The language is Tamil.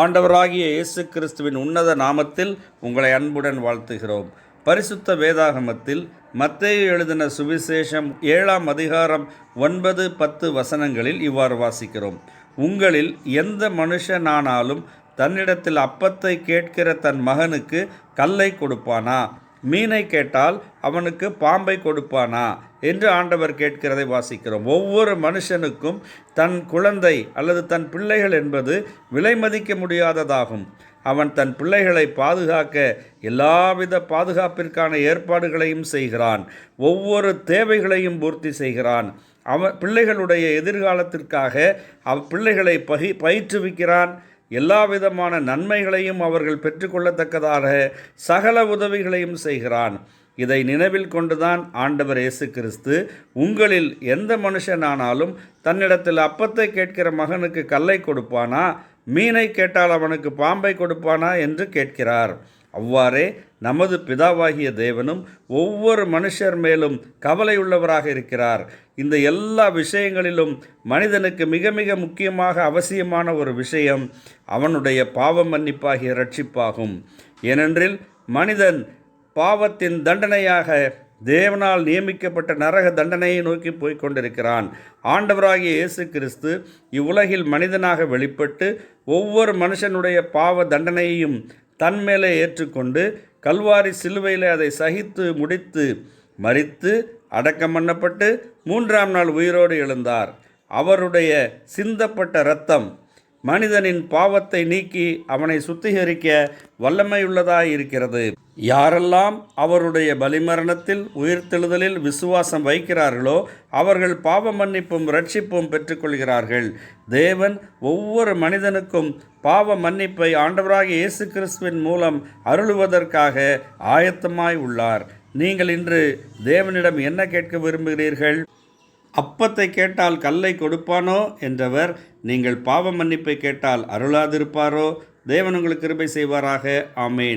ஆண்டவராகிய இயேசு கிறிஸ்துவின் உன்னத நாமத்தில் உங்களை அன்புடன் வாழ்த்துகிறோம். பரிசுத்த வேதாகமத்தில் மத்தேயு எழுதின சுவிசேஷம் ஏழாம் அதிகாரம் ஒன்பது பத்து வசனங்களில் இவ்வாறு வாசிக்கிறோம். உங்களில் எந்த மனுஷனானாலும் தன்னிடத்தில் அப்பத்தை கேட்கிற தன் மகனுக்கு கல்லை கொடுப்பானா? மீனை கேட்டால் அவனுக்கு பாம்பை கொடுப்பானா? என்று ஆண்டவர் கேட்கிறதை வாசிக்கிறோம். ஒவ்வொரு மனுஷனுக்கும் தன் குழந்தை அல்லது தன் பிள்ளைகள் என்பது விலை மதிக்க முடியாததாகும். அவன் தன் பிள்ளைகளை பாதுகாக்க எல்லாவித பாதுகாப்பிற்கான ஏற்பாடுகளையும் செய்கிறான். ஒவ்வொரு தேவைகளையும் பூர்த்தி செய்கிறான். அவன் பிள்ளைகளுடைய எதிர்காலத்திற்காக அவ் பிள்ளைகளை பகி பயிற்றுவிக்கிறான். எல்லா விதமான நன்மைகளையும் அவர்கள் பெற்றுக்கொள்ளத்தக்கதாக சகல உதவிகளையும் செய்கிறான். இதை நினைவில் கொண்டுதான் ஆண்டவர் இயேசு கிறிஸ்து உங்களில் எந்த மனுஷனானாலும் தன்னிடத்தில் அப்பத்தை கேட்கிற மகனுக்கு கல்லை கொடுப்பானா? மீனை கேட்டால் அவனுக்கு பாம்பை கொடுப்பானா? என்று கேட்கிறார். அவ்வாறே நமது பிதாவாகிய தேவனும் ஒவ்வொரு மனுஷர் மேலும் கவலை உள்ளவராக இருக்கிறார். இந்த எல்லா விஷயங்களிலும் மனிதனுக்கு மிக மிக முக்கியமாக அவசியமான ஒரு விஷயம் அவனுடைய பாவ மன்னிப்பாகிய ரட்சிப்பாகும் ஏனென்றில் மனிதன் பாவத்தின் தண்டனையாக தேவனால் நியமிக்கப்பட்ட நரக தண்டனையை நோக்கி போய்க் கொண்டிருக்கிறான். ஆண்டவராகிய இயேசு கிறிஸ்து இவ்வுலகில் மனிதனாக வெளிப்பட்டு ஒவ்வொரு மனுஷனுடைய பாவ தண்டனையையும் தன் மேலே ஏற்றுக்கொண்டு கல்வாரி சிலுவையில் அதை சகித்து முடித்து மறித்து அடக்கம் பண்ணப்பட்டு மூன்றாம் நாள் உயிரோடு எழுந்தார். அவருடைய சிந்தப்பட்ட இரத்தம் மனிதனின் பாவத்தை நீக்கி அவனை சுத்திகரிக்க வல்லமையுள்ளதாய் இருக்கிறது யாரெல்லாம் அவருடைய பலிமரணத்தில் உயிர்த்தெழுதலில் விசுவாசம் வைக்கிறார்களோ அவர்கள் பாவ மன்னிப்பும் ரட்சிப்பும் பெற்றுக்கொள்கிறார்கள். தேவன் ஒவ்வொரு மனிதனுக்கும் பாவ மன்னிப்பை ஆண்டவராக இயேசு கிறிஸ்துவின் மூலம் அருளுவதற்காக ஆயத்தமாய் உள்ளார். நீங்கள் இன்று தேவனிடம் என்ன கேட்க விரும்புகிறீர்கள்? அப்பத்தை கேட்டால் கல்லை கொடுப்பானோ என்றவர் நீங்கள் பாவ மன்னிப்பை கேட்டால் அருளாதிருப்பாரோ? தேவன் உங்களுக்கு கிருபை செய்வாராக. ஆமேன்.